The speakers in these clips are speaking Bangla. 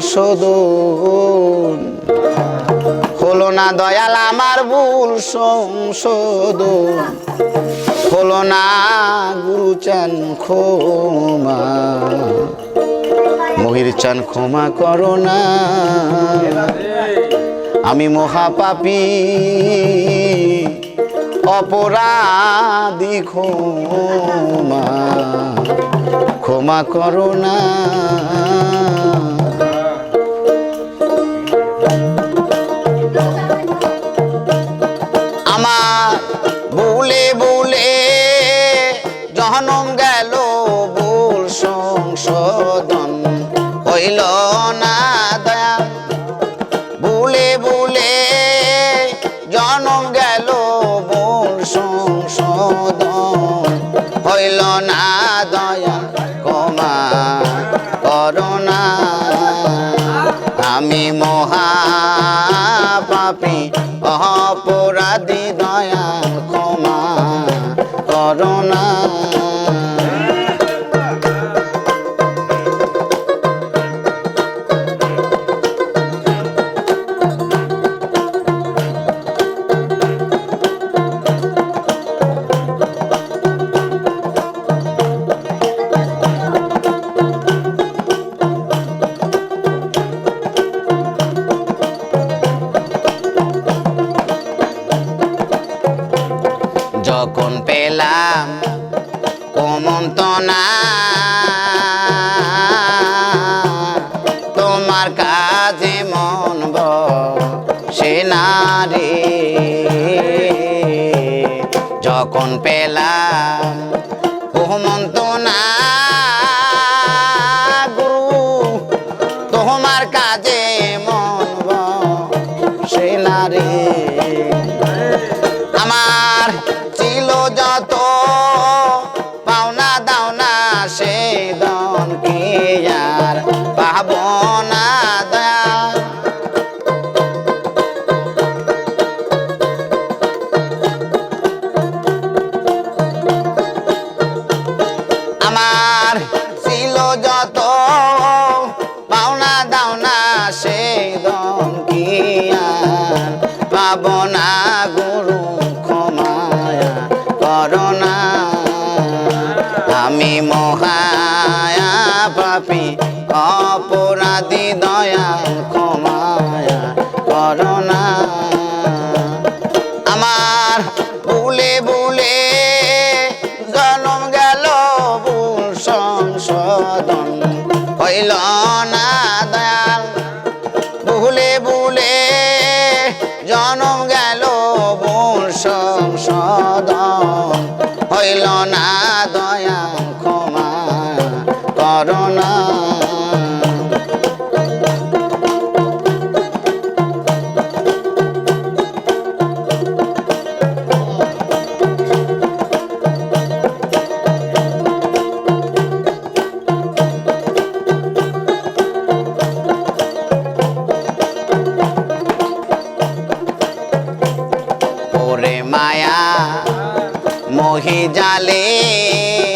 সংশোধন। হলো না দয়াল আমার ভুল সংশোধন। হলো না গুরু চান ক্ষমা। মহির চান ক্ষমা করো না। আমি মহাপাপী। অপরাধী ক্ষমা। ক্ষমা করো না। গেল ভুল সংশোধন। হইল না দয়া। ভুলে ভুলে জনম গেল ভুল সংশোধন। হইল না দয়া কমা করোনা আমি মহা পাপি অপরাধী, দয়া, ক্ষমা করোনা যখন পেলাম কমন্তনা তোমার কাজে মন সে নারে যখন পেলাম কমন্তনা গুরু, তোমার কাজে মন সে নারে পাওনা দাওনা সে দন কি আর? পাব না গুরু ক্ষমায়া করোনা আমি মহায়া, পাপি, অপরাধী দয়া ক্ষমায়া করোনা আমার ভুলে ভুলে জনম গেল ভুল সংশোধন, হইল না মোহি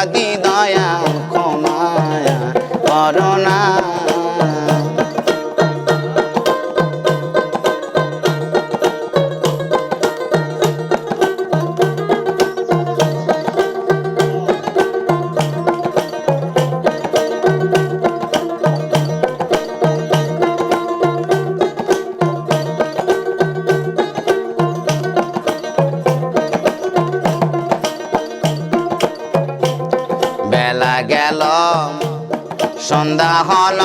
অপরাধী বেলা গেল সন্ধ্যা হল।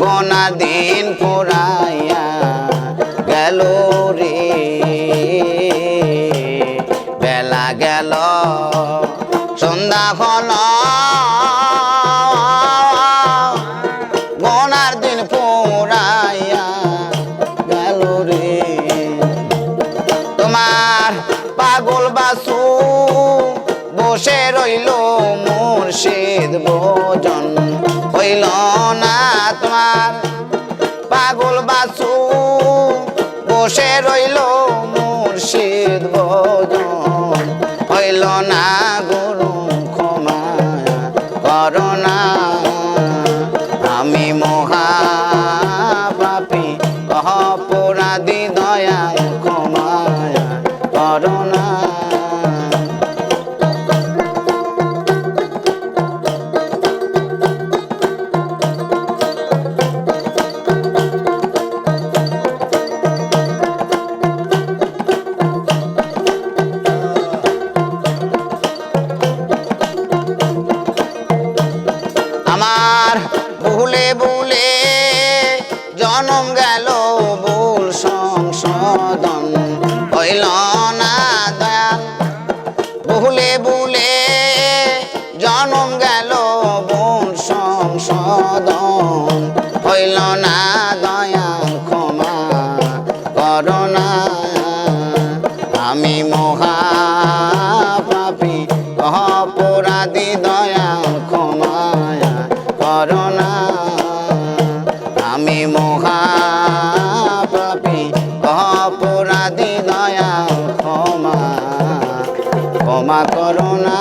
গোনা দিন পুরাইয়া গেল রে। বেলা গেল সন্ধ্যা হইল না তোমার। পাগল বাসু বসে রইল সংশোধন হইল না, দয়াল ক্ষমা করোনা আমি মহা পাপি অপরাধী, দয়াল ক্ষমায়া করোনা আমি মহা পাপি অপরাধী, দয়াল ক্ষমা ক্ষমা করোনা